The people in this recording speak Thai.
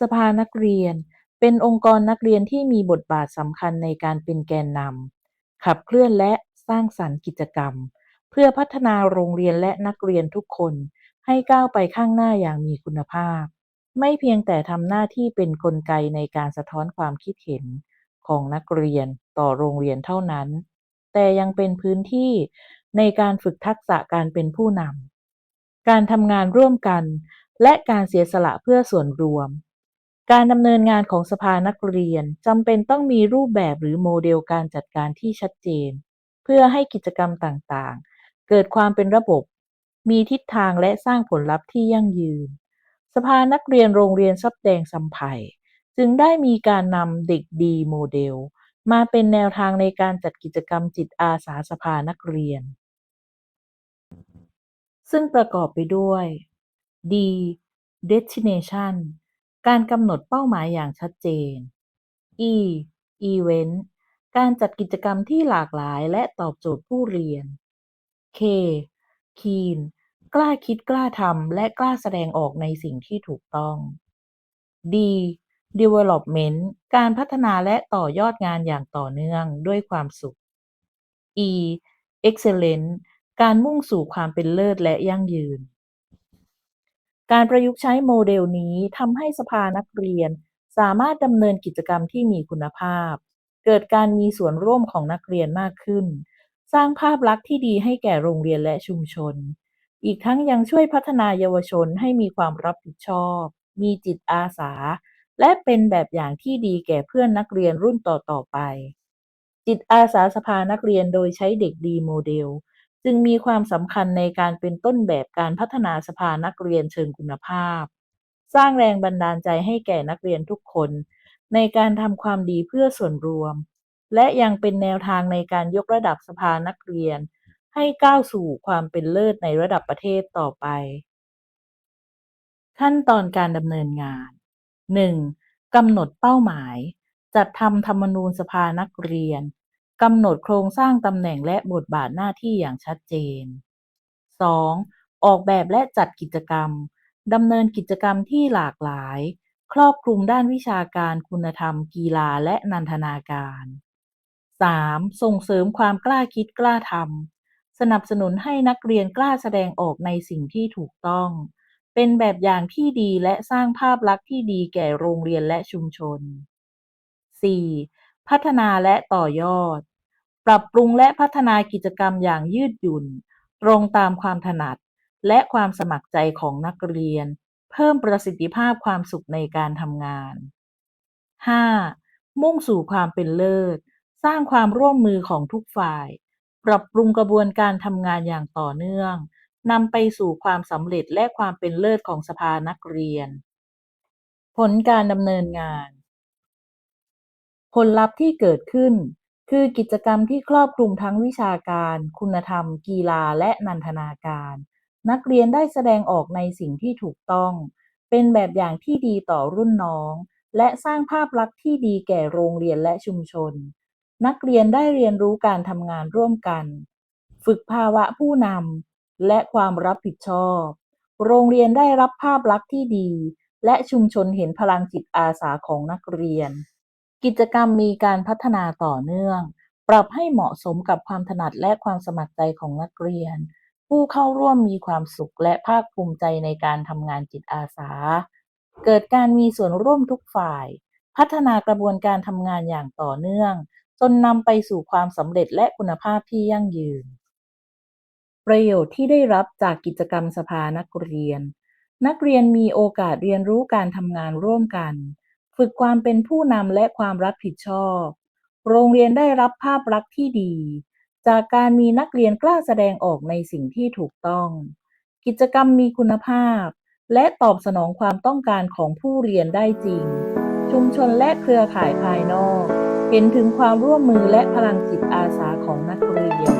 สภานักเรียน เป็นองค์กรนักเรียนที่มีบทบาทสำคัญในการเป็นแกนนำขับเคลื่อนและสร้างสรรค์กิจกรรม เพื่อพัฒนาโรงเรียนและนักเรียนทุกคนให้ก้าวไปข้างหน้าอย่างมีคุณภาพ ไม่เพียงแต่ทำหน้าที่เป็นกลไกในการสะท้อนความคิดเห็นของนักเรียนต่อโรงเรียนเท่านั้น แต่ยังเป็นพื้นที่ในการฝึกทักษะการเป็นผู้นำการทำงานร่วมกัน และการเสียสละเพื่อส่วนรวม การดำเนินงานของสภานักเรียนจำเป็นต้องมีรูปแบบหรือโมเดลการจัดการที่ชัดเจน เพื่อให้กิจกรรมต่างๆ เกิดความเป็นระบบ มีทิศทางและสร้างผลลัพธ์ที่ยั่งยืน สภานักเรียนโรงเรียนซับแดงสัมไผ่จึงได้มีการนำเด็กดีโมเดล มาเป็นแนวทางในการจัดกิจกรรมจิตอาสาสภานักเรียน ซึ่งประกอบไปด้วย D Destination การกำหนดเป้าหมายอย่างชัดเจน E Event การจัดกิจกรรมที่หลากหลายและตอบโจทย์ผู้เรียน K Keen กล้าคิดกล้าทำและกล้าแสดงออกในสิ่งที่ถูกต้อง D Development การพัฒนาและต่อยอดงานอย่างต่อเนื่องด้วยความสุข E Excellence การมุ่งสู่ความเป็นเลิศและยั่งยืน การประยุกต์ใช้โมเดลนี้ทำให้สภานักเรียน สามารถดำเนินกิจกรรมที่มีคุณภาพ เกิดการมีส่วนร่วมของนักเรียนมากขึ้น สร้างภาพลักษณ์ที่ดีให้แก่โรงเรียนและชุมชน อีกทั้งยังช่วยพัฒนาเยาวชนให้มีความรับผิดชอบ มีจิตอาสา และเป็นแบบอย่างที่ดีแก่เพื่อนนักเรียนรุ่นต่อๆไป จิตอาสาสภานักเรียนโดยใช้เด็กดีโมเดล จึงมีความสำคัญในการเป็นต้นแบบการพัฒนาสภานักเรียนเชิงคุณภาพ สร้างแรงบันดาลใจให้แก่นักเรียนทุกคน ในการทำความดีเพื่อส่วนรวม และยังเป็นแนวทางในการยกระดับสภานักเรียน ให้ก้าวสู่ความเป็นเลิศในระดับประเทศต่อไป ขั้นตอนการดำเนินงาน 1. กำหนดเป้าหมาย จัดทำธรรมนูญสภานักเรียน กำหนดโครงสร้างตำแหน่งและบทบาทหน้าที่อย่างชัดเจน 2. ออกแบบและจัดกิจกรรมดำเนินกิจกรรมที่หลากหลาย ครอบคลุมด้านวิชาการคุณธรรม กีฬาและนันทนาการ 3. ส่งเสริมความกล้าคิดกล้าทำสนับสนุนให้นักเรียนกล้าแสดงออกในสิ่งที่ถูกต้อง เป็นแบบอย่างที่ดีและสร้างภาพลักษณ์ที่ดีแก่โรงเรียนและชุมชน 4. พัฒนาและต่อยอด ปรับปรุงและพัฒนากิจกรรมอย่างยืดหยุ่น ตรงตามความถนัด และความสมัครใจของนักเรียน เพิ่มประสิทธิภาพความสุขในการทำงาน 5. มุ่งสู่ความเป็นเลิศ สร้างความร่วมมือของทุกฝ่าย ปรับปรุงกระบวนการทำงานอย่างต่อเนื่องนำไปสู่ความสำเร็จและความเป็นเลิศของสภานักเรียน ผลการดำเนินงาน ผลลัพธ์ที่เกิดขึ้น คือกิจกรรมที่ครอบคลุมทั้งวิชาการ คุณธรรม กีฬา และนันทนาการ นักเรียนได้แสดงออกในสิ่งที่ถูกต้อง เป็นแบบอย่างที่ดีต่อรุ่นน้อง และสร้างภาพลักษณ์ที่ดีแก่โรงเรียนและชุมชน นักเรียนได้เรียนรู้การทำงานร่วมกัน ฝึกภาวะผู้นำและความรับผิดชอบ โรงเรียนได้รับภาพลักษณ์ที่ดี และชุมชนเห็นพลังจิตอาสาของนักเรียน กิจกรรมมีการพัฒนาต่อเนื่อง ปรับให้เหมาะสมกับความถนัดและความสมัครใจของนักเรียน ผู้เข้าร่วมมีความสุขและภาคภูมิใจในการทำงานจิตอาสา เกิดการมีส่วนร่วมทุกฝ่าย พัฒนากระบวนการทำงานอย่างต่อเนื่อง จนนำไปสู่ความสำเร็จและคุณภาพที่ยั่งยืน ประโยชน์ที่ได้รับจากกิจกรรมสภานักเรียน นักเรียนมีโอกาสเรียนรู้การทำงานร่วมกัน ฝึกความเป็นผู้นำและความรับผิดชอบ โรงเรียนได้รับภาพลักษณ์ที่ดี จากการมีนักเรียนกล้าแสดงออกในสิ่งที่ถูกต้อง กิจกรรมมีคุณภาพ และตอบสนองความต้องการของผู้เรียนได้จริง ชุมชนและเครือข่ายภายนอก เห็นถึงความร่วมมือและพลังจิตอาสาของนักเรียน